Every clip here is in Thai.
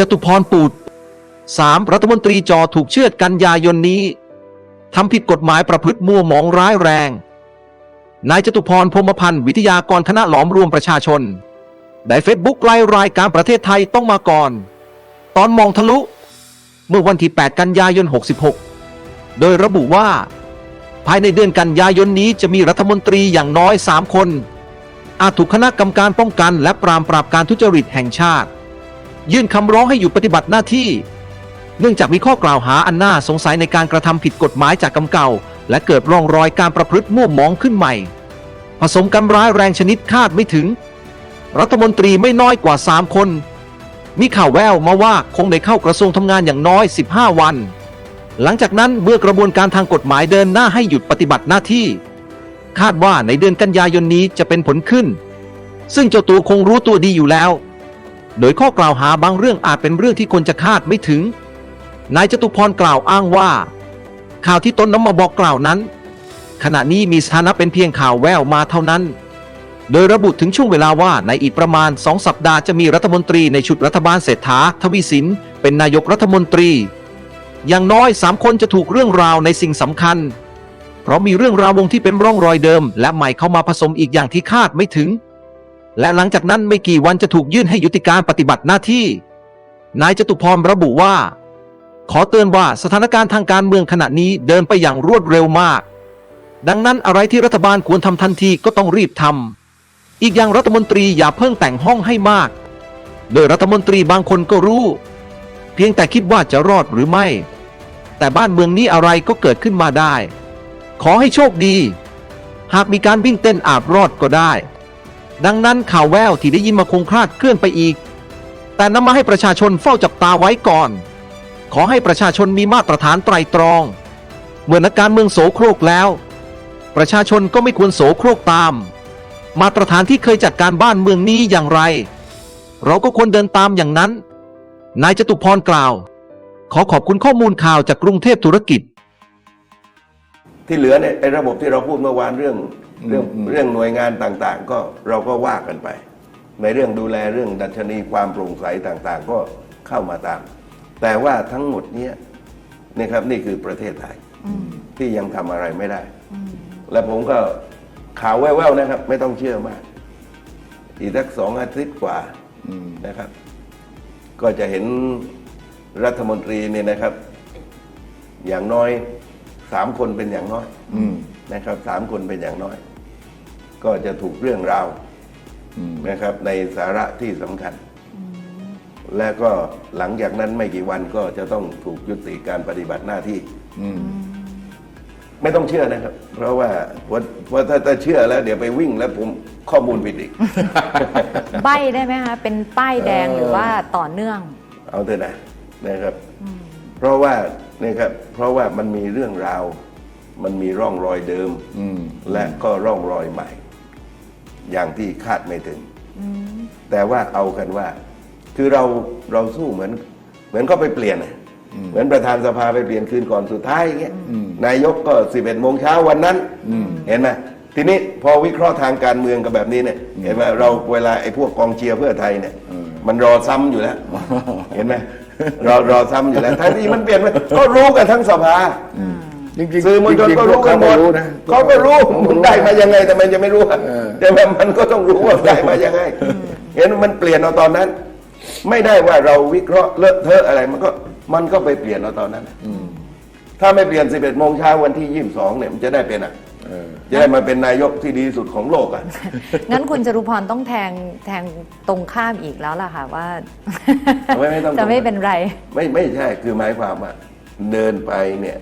จตุพรปูด 3. รัฐมนตรีจอถูกเชือดกันยายนนี้ทำผิดกฎหมายประพฤติมั่วหมองร้ายแรง นายจตุพรพรหมพันธ์วิทยากรคณะหลอมรวมประชาชน ได้เฟซบุ๊กไลน์รายการประเทศไทยต้องมาก่อน ตอนมองทะลุ เมื่อวันที่ 8 กันยายน 66 โดยระบุว่า ภายในเดือนกันยายนนี้จะมีรัฐมนตรีอย่างน้อย 3 คน อาจถูกคณะกรรมการป้องกันและปราบปรามการทุจริตแห่งชาติ ยื่นคำร้องให้หยุดปฏิบัติหน้าที่ เนื่องจากมีข้อกล่าวหาอันน่าสงสัยในการกระทำผิดกฎหมายจากกรรมเก่า และเกิดร่องรอยการประพฤติมั่วหมองขึ้นใหม่ ผสมกันร้ายแรงชนิดคาดไม่ถึง รัฐมนตรีไม่น้อยกว่า 3 คน มีข่าวแววมาว่าคงได้เข้ากระทรวงทำงานอย่างน้อย 15 วัน หลังจากนั้นเมื่อกระบวนการทางกฎหมายเดินหน้าให้หยุดปฏิบัติหน้าที่ คาดว่าในเดือนกันยายนนี้จะเป็นผลขึ้น ซึ่งเจ้าตัวคงรู้ตัวดีอยู่แล้ว โดยข้อกล่าวหาบางเรื่องอาจเป็นเรื่องที่คนจะคาดไม่ถึง นายจตุพรกล่าวอ้างว่า ข่าวที่ตนน้ำมาบอกกล่าวนั้น ขณะนี้มีสถานะเป็นเพียงข่าวแววมาเท่านั้น โดยระบุถึงช่วงเวลาว่าในอีกประมาณสองสัปดาห์จะมีรัฐมนตรีในชุดรัฐบาลเศรษฐาทวีสิน เป็นนายกรัฐมนตรี อย่างน้อยสามคนจะถูกเรื่องราวในสิ่งสำคัญ เพราะมีเรื่องราววงที่เป็นร่องรอยเดิม และใหม่เข้ามาผสมอีกอย่างที่คาดไม่ถึง และหลังจากนั้นไม่กี่วันจะถูกยื่นให้ยุติการปฏิบัติหน้าที่ นายจตุพรระบุว่า ขอเตือนว่าสถานการณ์ทางการเมืองขณะนี้เดินไปอย่างรวดเร็วมาก ดังนั้นอะไรที่รัฐบาลควรทำทันทีก็ต้องรีบทำอีกอย่างรัฐมนตรีอย่าเพิ่งแต่งห้องให้มาก โดยรัฐมนตรีบางคนก็รู้ เพียงแต่คิดว่าจะรอดหรือไม่ แต่บ้านเมืองนี้อะไรก็เกิดขึ้นมาได้ ขอให้โชคดี หากมีการวิ่งเต้นอาจรอดก็ได้ ดังนั้นข่าวแววที่ได้ยินมาคงคลาดเคลื่อนไปอีก แต่นำมาให้ประชาชนเฝ้าจับตาไว้ก่อน ขอให้ประชาชนมีมาตรฐานไตรตรอง เมื่อนักการเมืองโสโครกแล้ว ประชาชนก็ไม่ควรโสโครกตาม มาตรฐานที่เคยจัดการบ้านเมืองนี้อย่างไร เราก็ควรเดินตามอย่างนั้น นายจตุพรกล่าว ขอขอบคุณข้อมูลข่าวจากกรุงเทพธุรกิจ ที่เหลือเนี่ยไอ้ระบบที่เราพูดเมื่อวานเรื่อง เรื่องเรื่องหน่วยงานต่างๆ ก็เราก็ว่ากันไป ในเรื่องดูแลเรื่องดัชนีความโปร่งใสต่างๆ ก็เข้ามาตาม แต่ว่าทั้งหมดเนี้ยนะครับนี่คือประเทศไทยที่ยังทำอะไรไม่ได้ และผมก็ข่าวแว่วๆนะครับ ไม่ต้องเชื่อมาก อีกสักสองอาทิตย์กว่านะครับ ก็จะเห็นรัฐมนตรีเนี่ยนะครับ อย่างน้อยสามคนเป็นอย่างน้อยนะครับสามคนเป็นอย่างน้อย ก็จะถูกเรื่องราวนะครับในสาระที่สำคัญ และก็หลังจากนั้นไม่กี่วันก็จะต้องถูกยุติการปฏิบัติหน้าที่ไม่ต้องเชื่อนะครับ เพราะว่าว่าว่าถ้าถ้าเชื่อแล้ว เดี๋ยวไปวิ่งแล้วผมข้อมูลผิดอีก ใบได้ไหมคะเป็นป้ายแดงหรือว่าต่อเนื่อง เอาเถอะนะนะครับ เพราะว่านะครับ เพราะว่ามันมีเรื่องราว มันมีร่องรอยเดิมและก็ร่องรอยใหม่ อย่างที่คาดไม่ถึง แต่ว่าเอากันว่า คือเราเราสู้เหมือน เหมือนก็ไปเปลี่ยนน่ะเหมือนประธานสภาไปเปลี่ยนคืนก่อนสุดท้ายอย่างเงี้ยนายกก็สิบเอ็ดโมงเช้าวันนั้นเห็นไหมทีนี้พอวิเคราะห์ทางการเมืองกับแบบนี้เนี่ยเห็นไหมเราเวลาไอ้พวกกองเชียร์เพื่อไทยเนี่ย มันรอซ้ำอยู่แล้ว เห็นไหมรอรอซ้ำอยู่แล้วทั้งที่มันเปลี่ยนไปก็รู้กันทั้งสภา จริงๆสื่อมวลชนจริงๆก็รู้กันหมดพวเขาก็รู้นะเขาก็รู้มันได้มายังไงแต่มันจะไม่รู้อะเออ แต่ว่ามันก็ต้องรู้ว่าได้มายังไงเห็นมันเปลี่ยนเอาตอนนั้น ไม่ได้ว่าเราวิเคราะห์เลอะเทอะอะไรมันก็มันก็ไปเปลี่ยนเอาตอนนั้น ถ้าไม่เปลี่ยน 11โมงเช้าวันที่ 22 เนี่ยมันจะได้เป็นอะเออ จะได้มาเป็นนายกที่ดีที่สุดของโลกอะ งั้นคุณจรุพรต้องแทงแทงตรงข้ามอีกแล้วล่ะค่ะว่า ไม่ไม่ต้อง จะไม่เป็นไร ไม่ไม่ใช่คือหมายความว่าเดินไปเนี่ย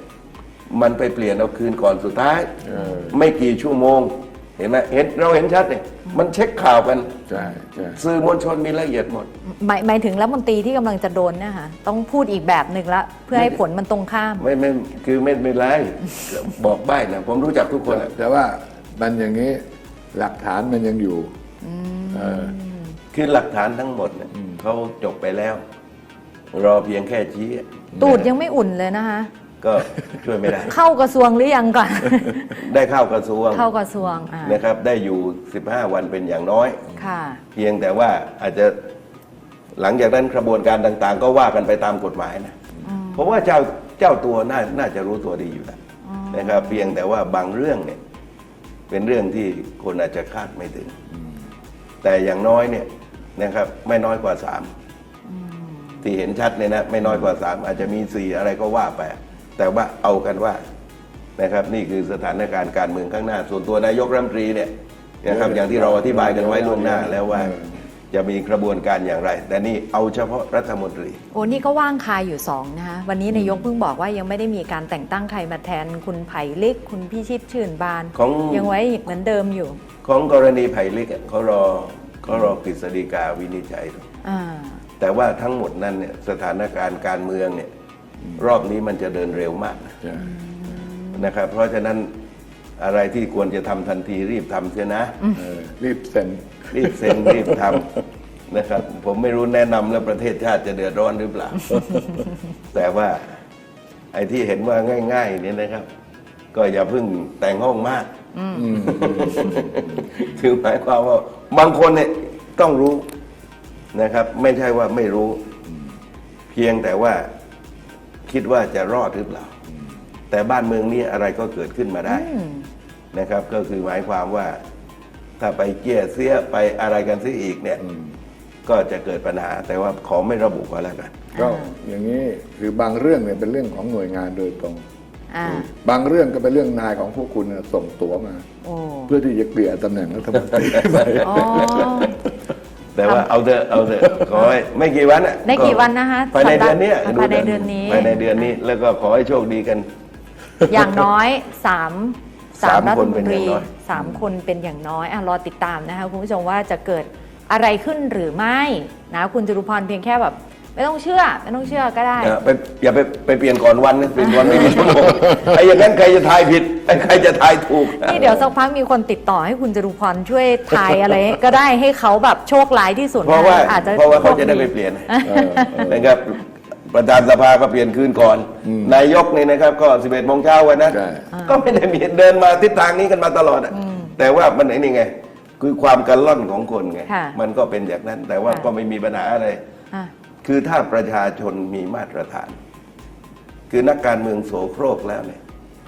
มันไปเปลี่ยนเอาคืนก่อนสุดท้ายเออไม่กี่ชั่วโมง เห็นไหมเห็นเราเห็นชัดเนี่ยมันเช็คข่าวกัน ใช่ใช่สื่อมวลชนมีละเอียดหมด หมายหมายถึงรัฐมนตรีที่กำลังจะโดนเนะคะต้องพูดอีกแบบหนึ่งละ เพื่อให้ผลมันตรงข้าม ไม่ไม่คือไม่ไม่ไร บอกใบ้นะผมรู้จักทุกคนอะแต่ว่ามันอย่างนี้หลักฐานมันยังอยู่เออคือหลักฐานทั้งหมดเนี่ยเขาจบไปแล้ว รอเพียงแค่ชี้อะตูดยังไม่อุ่นเลยนะคะ ก็ช่วยไม่ได้ เข้ากระทรวงหรือยังก่อน ได้เข้ากระทรวงเข้ากระทรวงอ่านะครับ ได้อยู่ 15 วันเป็นอย่างน้อย ค่ะ เพียงแต่ว่าอาจจะหลังจากนั้นกระบวนการต่างๆ ก็ว่ากันไปตามกฎหมายนะเพราะว่าเจ้าเจ้าตัวน่าน่าจะรู้ตัวดีอยู่แล้วนะครับ เพียงแต่ว่าบางเรื่องเนี่ย เป็นเรื่องที่คนอาจจะคาดไม่ถึง แต่อย่างน้อยเนี่ยนะครับ ไม่น้อยกว่าสามที่เห็นชัดเนี่ยนะไม่น้อยกว่าสามอาจจะมีสี่อะไรก็ว่าไป แต่ว่าเอากันว่านะครับนี่คือสถานการณ์การเมืองข้างหน้า ส่วนตัวนายกรัฐมนตรีเนี่ยนะครับอย่างที่เราอธิบายกันไว้ล่วงหน้าแล้วว่าจะมีกระบวนการอย่างไร แต่นี่เอาเฉพาะรัฐมนตรี โอ้นี่ก็ว่างคายอยู่สองนะคะวันนี้นายกเพิ่งบอกว่ายังไม่ได้มีการแต่งตั้งใครมาแทนคุณไผ่ลิกคุณพิชิตชื่นบานของยังไว้เหมือนเดิมอยู่ ของกรณีไผ่ลิกอะเขารอเขารอกฤษฎีกาวินิจฉัยอ่าแต่ว่าทั้งหมดนั้นเนี่ยสถานการณ์การเมืองเนี่ย รอบนี้มันจะเดินเร็วมากนะใช่นะครับ เพราะฉะนั้นอะไรที่ควรจะทำทันทีรีบทำเสียนะเออรีบเซ็นรีบเซ็นรีบทำนะครับ ผมไม่รู้แนะนำแล้วประเทศชาติจะเดือดร้อนหรือเปล่า แต่ว่าไอ้ที่เห็นว่าง่ายๆเนี่ยนะครับ ก็อย่าเพิ่งแต่งห้องมากคือหมายความว่าบางคนเนี่ยต้องรู้นะครับ ไม่ใช่ว่าไม่รู้ เพียงแต่ว่า คิดว่าจะรอดหรือเปล่า แต่บ้านเมืองนี้อะไรก็เกิดขึ้นมาได้อืมนะครับ ก็คือหมายความว่า ถ้าไปเกี้ยเสียไปอะไรกันเสียอีกเนี่ยก็จะเกิดปัญหา แต่ว่าขอไม่ระบุก็แล้วกันก็อย่างนี้คือบางเรื่องเนี่ยเป็นเรื่องของหน่วยงานโดยตรงอ่าบางเรื่องก็เป็นเรื่องนายของพวกคุณน่ะส่งตั๋วมาโอ้เพื่อที่จะเกลี่ยตำแหน่งรัฐมนตรีไปอ๋อ แต่ว่าเอาเถอะเอาเถอะขอให้ไม่กี่วันอะได้กี่วันนะคะภายในเดือนเนี้ยสัปดาห์ภายในเดือนนี้ภายในเดือนนี้แล้วก็ขอให้โชคดีกัน อย่างน้อยสามสามสามรัฐคนมเป็นนตอรีย่างน้อยสามคนเป็นอย่างน้อยอะรอติดตามนะคะคุณผู้ชมว่าจะเกิดอะไรขึ้นหรือไม่นะคุณจรุพรเพียงแค่แบบ ไม่ต้องเชื่อ ไม่ต้องเชื่อก็ได้เออไปอย่าไปไปเปลี่ยนก่อนวันนะเปลี่ยนก่อนไม่กี่ชั่วโมงไอ้อย่างนั้นใครจะทายผิดไอ้ใครจะทายถูก นี่เดี๋ยวสักพักมีคนติดต่อให้คุณจรุพรช่วยทายอะไร ก็ได้ให้เขาแบบโชคร้ายที่สุดเพราะว่าอาจจะเพราะว่าเขาจะได้โชคไปเปลี่ยนเออเออนะครับประธานสภาก็เปลี่ยนคืนก่อน นายกนี่นะครับก็ 11โมงเช้าวันนั้นใช่ ก็ไม่ได้มีเดินมาทิศทางนี้กันมาตลอดอะแต่ว่ามันไอ้นี่ไง คือความกันล่อนของคนไง ค่ะมันก็เป็นอย่างนั้น แต่ว่าค่ะ ก็ไม่มีปัญหาอะไรอะ คือถ้าประชาชนมีมาตรฐาน คือนักการเมืองโสโครกแล้วเนี่ย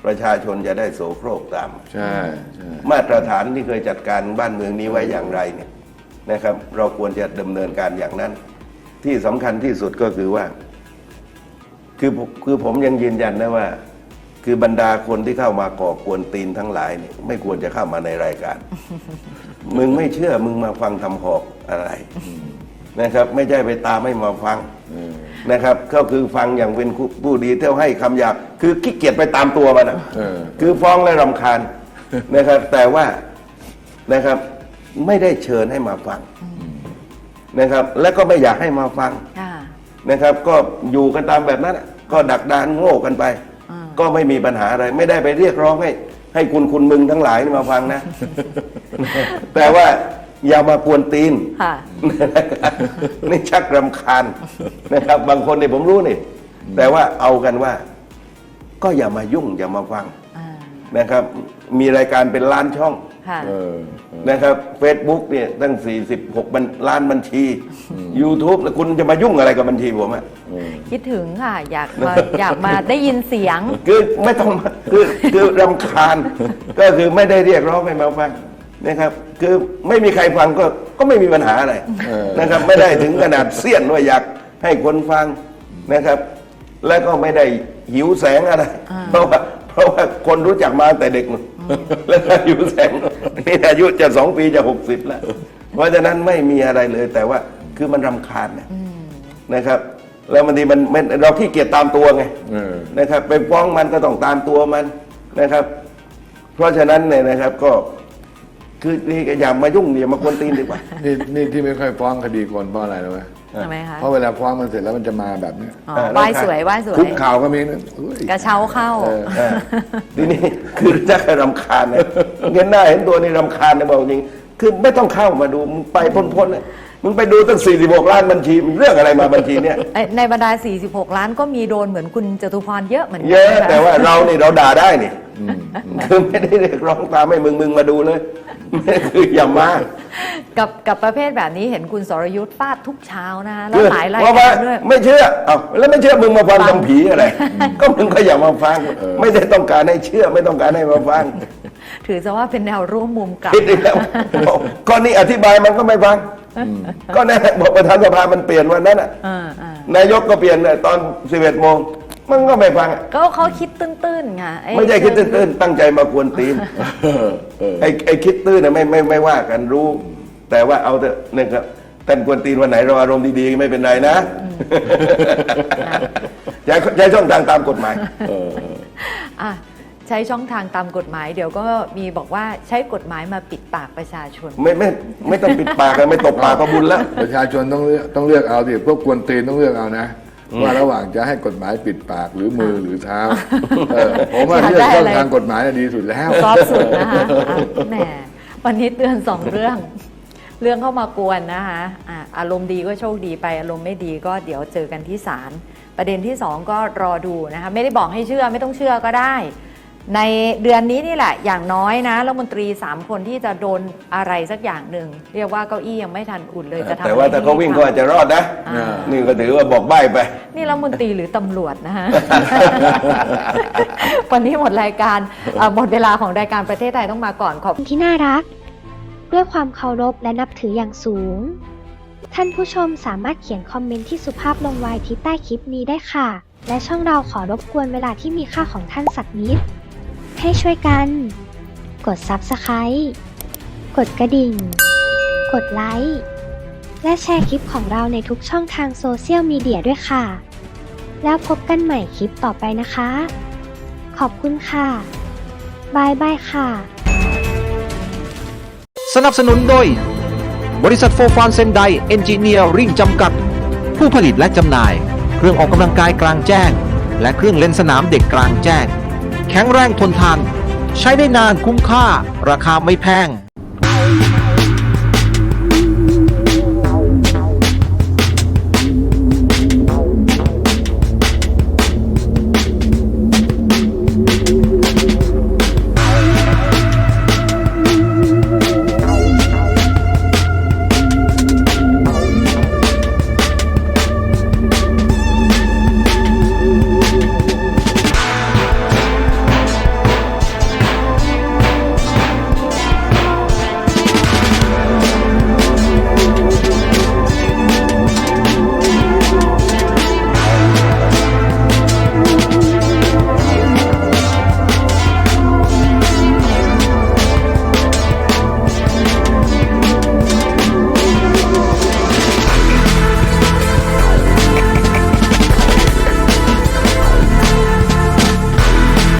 ประชาชนจะได้โสโครกตาม ใช่ใช่มาตรฐานที่เคยจัดการบ้านเมืองนี้ไว้อย่างไรเนี่ยนะครับ เราควรจะดำเนินการอย่างนั้น ที่สำคัญที่สุดก็คือว่า คือผมคือผมยังยืนยันนะว่า คือบรรดาคนที่เข้ามาก่อกวนตีนทั้งหลายเนี่ยไม่ควรจะเข้ามาในรายการ มึงไม่เชื่อมึงมาฟังทำหอกอะไร นะครับ ไม่ใช่ไปตามให้มาฟังนะครับ ก็คือฟังอย่างเป็นผู้ดีเท่าให้คำหยาบคือขี้เกียจไปตามตัวมันอะเออคือฟ้องและรำคาญนะครับ แต่ว่านะครับไม่ได้เชิญให้มาฟังนะครับ และก็ไม่อยากให้มาฟังค่ะนะครับ ก็อยู่กันตามแบบนั้นอะก็ดักดานโง่กันไปอ่าก็ไม่มีปัญหาอะไร ไม่ได้ไปเรียกร้องให้ ให้คุณคุณมึงทั้งหลายนี่มาฟังนะ แต่ว่า อย่ามากวนตีนค่ะ นี่ชักรำคาญนะครับ บางคนเนี่ยผมรู้นี่แต่ว่าเอากันว่า ก็อย่ามายุ่ง อย่ามาฟังอ่านะครับ มีรายการเป็นล้านช่องค่ะ เออเออนะครับ Facebook เนี่ยตั้ง 46บัญล้านบัญชี YouTube แล้วคุณจะมายุ่งอะไรกับบัญชีผมอะเออ คิดถึงค่ะ อยากมา อยากมาได้ยินเสียง คือไม่ต้องมาคือคือรำคาญ ก็คือไม่ได้เรียกร้องให้มาฟัง นะครับคือไม่มีใครฟังก็ก็ไม่มีปัญหาอะไรเออ นะครับไม่ได้ถึงขนาดเสี้ยนว่าอยากให้คนฟังนะครับ แล้วก็ไม่ได้หิวแสงอะไร เพราะว่าเพราะว่าคนรู้จักมาตั้งแต่เด็กนู่นแล้วก็หิวแสงนี่อายุจะสองปีจะหกสิบแล้ว เพราะฉะนั้นไม่มีอะไรเลยแต่ว่าคือมันรำคาญเนี่ยนะครับ แล้วบางทีมันมันเราขี้เกียจตามตัวไง เออ นะครับไปฟ้องมันก็ต้องตามตัวมันนะครับ เพราะฉะนั้นเนี่ยนะครับก็ คือนี่ก็อย่ามายุ่งอย่ามาควนตีนดีกว่า นี่นี่ที่ไม่ค่อยฟ้องคดีคนเพราะอะไรรู้ไหมทำไมคะเพราะเวลาฟ้องมันเสร็จแล้วมันจะมาแบบเนี้ยอ๋อไหว้สวยไหว้สวย คุกข่าวก็มีนะอุ้ยกระเช้าเข้า เออ เออทีนี้คือจะให้รำคาญเนี่ยเห็นหน้าเห็นตัวนี่รำคาญนะบอกจริง คือไม่ต้องเข้ามาดูมึงไปพ้นๆเลยมึงไปดูตั้ง46ล้านบัญชีมึงเรื่องอะไรมาบัญชีเนี่ย เอ้ยในบรรดา 46 ล้านก็มีโดนเหมือนคุณจตุพรเยอะเหมือนกัเยอะนคแต่ว่าเรานี่เราด่าได้นี่คือไม่ได้เรียกร้องตามให้มึงมึงมาดูเลย คืออย่ามากับกับประเภทแบบนี้เห็นคุณสรยุทธ์ฟาดทุกเช้านะคะแล้วคือหลายรายว่าการด้วย ไม่เชื่อเอาแล้วไม่เชื่อมึงมาฟังฟังคำผีอะไร ก็มึงก็อย่ามาฟัง ไม่ได้ต้องการให้เชื่อไม่ต้องการให้มาฟังถือซะว่าเป็นแนวร่วมมุมกลับ คิดอีกแล้วก็นี่อธิบายมันก็ไม่ฟัง ก็แน่บอกประธานสภามันเปลี่ยนวันนั้นน่ะ อ่าอ่านายกก็เปลี่ยนเนี่ยตอน 11โมง มันก็ไม่ฟังอะก็เขาคิดตื้นๆไงอ้ไม่ใช่คิดตื้นๆตั้งใจมากวนตีนไอ้ไอ้คิดตื้นน่ะไม่ไม่ไม่ว่ากันรู้ แต่ว่าเอาเถอะเนี่ยครับท่านกวนตีนวันไหนเราอารมณ์ดีๆไม่เป็นไรนะใช้ใช้ช่องทางตามกฎหมายอะใช้ช่องทางตามกฎหมาย เดี๋ยวก็มีบอกว่าใช้กฎหมายมาปิดปากประชาชน ไม่ไม่ไม่ต้องปิดปากกันไม่ตบปากก็บุญแล้ว ประชาชนต้องเลือกต้องเลือกเอาดิพวกกวนตีนต้องเลือกเอานะ ว่าระหว่างจะให้กฎหมายปิดปากหรือมือหรือเท้าเออผมว่าอยากเลือกได้ช่ออะไรงทางกฎหมายน่ะดีสุดแล้วซอฟต์สุดนะคะอะแหมวันนี้เตือนสองเรื่อง เรื่องเข้ามากวนนะคะอะอารมณ์ดีก็โชคดีไปอารมณ์ไม่ดีก็เดี๋ยวเจอกันที่ศาลประเด็นที่สองก็รอดูนะคะไม่ได้บอกให้เชื่อไม่ต้องเชื่อก็ได้ ในเดือนนี้นี่แหละ อย่างน้อยนะรัฐมนตรี 3 คนที่จะโดนอะไรสักอย่างหนึ่ง เรียกว่าเก้าอี้ยังไม่ทันอุ่นเลยจะทำแต่ว่าอะไรถ้าเขาวิ่งดีก็อาจจะรอดนะอ่านี่ก็ถือว่าบอกใบ้ไป นี่รัฐมนตรีหรือตำรวจนะฮะ วันนี้หมดรายการเอ่อหมดเวลาของรายการประเทศไทยต้องมาก่อนขอบที่น่ารัก ด้วยความเคารพและนับถืออย่างสูง ท่านผู้ชมสามารถเขียนคอมเมนต์ที่สุภาพลงไว้ที่ใต้คลิปนี้ได้ค่ะ และช่องเราขอรบกวนเวลาที่มีค่าของท่านสักนิด ให้ช่วยกัน กด Subscribe กดกระดิ่ง กดไลค์ และแชร์คลิปของเราในทุกช่องทางโซเชียลมีเดียด้วยค่ะ แล้วพบกันใหม่คลิปต่อไปนะคะ ขอบคุณค่ะ บายบายค่ะ สนับสนุนโดย บริษัทโฟฟานเซนไดเอนจิเนียริ่งจำกัด ผู้ผลิตและจำหน่าย เครื่องออกกำลังกายกลางแจ้ง และเครื่องเล่นสนามเด็กกลางแจ้ง แข็งแรงทนทาน ใช้ได้นานคุ้มค่า ราคาไม่แพง